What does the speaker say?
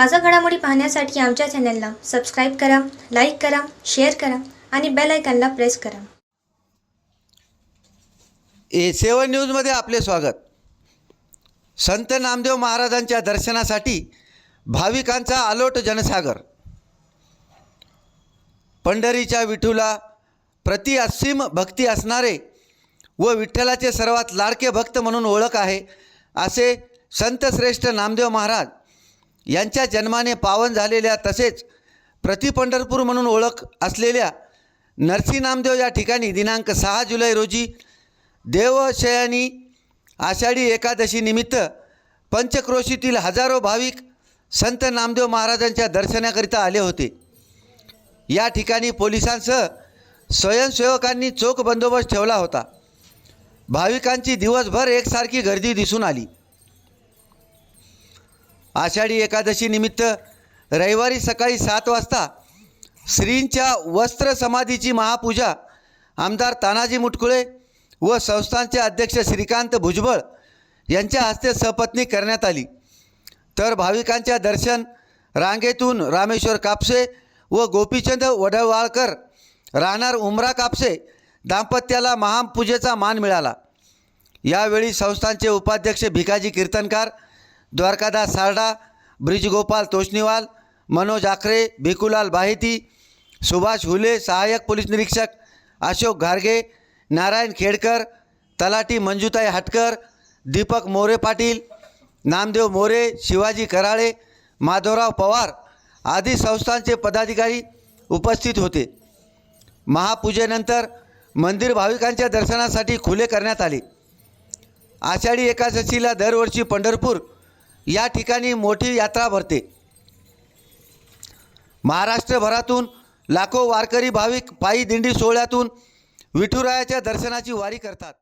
ताजा घडामोडी पाहण्यासाठी आमच्या चॅनलला सबस्क्राईब करा लाईक करा शेअर करा आणि बेल आयकॉनला प्रेस करा. ए सेवन न्यूजमध्ये आपले स्वागत. संत नामदेव महाराजांच्या दर्शनासाठी भाविकांचा आलोट जनसागर. पंढरीच्या विठूला प्रति असीम भक्ती असणारे व विठ्ठलाचे सर्वात लाडके भक्त म्हणून ओळख आहे असे संतश्रेष्ठ नामदेव महाराज यांच्या जन्माने पावन झालेल्या तसेच प्रति पंढरपूर म्हणून ओळख असलेल्या नरसी नामदेव या ठिकाणी दिनांक सहा जुलै रोजी देवशयानी आषाढी एकादशी निमित्त पंचक्रोशीतील हजारो भाविक संत नामदेव महाराजांच्या दर्शनाकरिता आले होते. या ठिकाणी पोलिसांसह स्वयंसेवकांनी चोख बंदोबस्त ठेवला होता. भाविकांची दिवसभर एकसारखी गर्दी दिसून आली. आषाढी एकादशी निमित्त रविवारी सकाळी सात वाजता श्रींच्या वस्त्र समाधीची महापूजा आमदार तानाजी मुटकुळे व संस्थानचे अध्यक्ष श्रीकांत भुजबळ यांच्या हस्ते सपत्नी करण्यात आली. तर भाविकांच्या दर्शन रांगेतून रामेश्वर कापसे व गोपीचंद वडवाळकर राहणार उमरा कापसे दाम्पत्याला महापूजेचा मान मिळाला. यावेळी संस्थानचे उपाध्यक्ष भिकाजी कीर्तनकार द्वारकादास सारडा ब्रिजगोपाल तोष्णीवाल मनोज आखरे भिकुलाल बाहेती सुभाष हुले सहाय्यक पोलीस निरीक्षक अशोक घारगे नारायण खेडकर तलाटी मंजुताई हटकर दीपक मोरे पाटील नामदेव मोरे शिवाजी कराळे माधवराव पवार आदी संस्थांचे पदाधिकारी उपस्थित होते. महापूजेनंतर मंदिर भाविकांच्या दर्शनासाठी खुले करण्यात आले. आषाढी एकादशीला दरवर्षी पंढरपूर या ठिकाणी मोठी यात्रा भरते. महाराष्ट्रभरातून लाखो वारकरी भाविक पायी दिंडी सोहळ्यातून विठुरायाच्या दर्शनाची वारी करतात.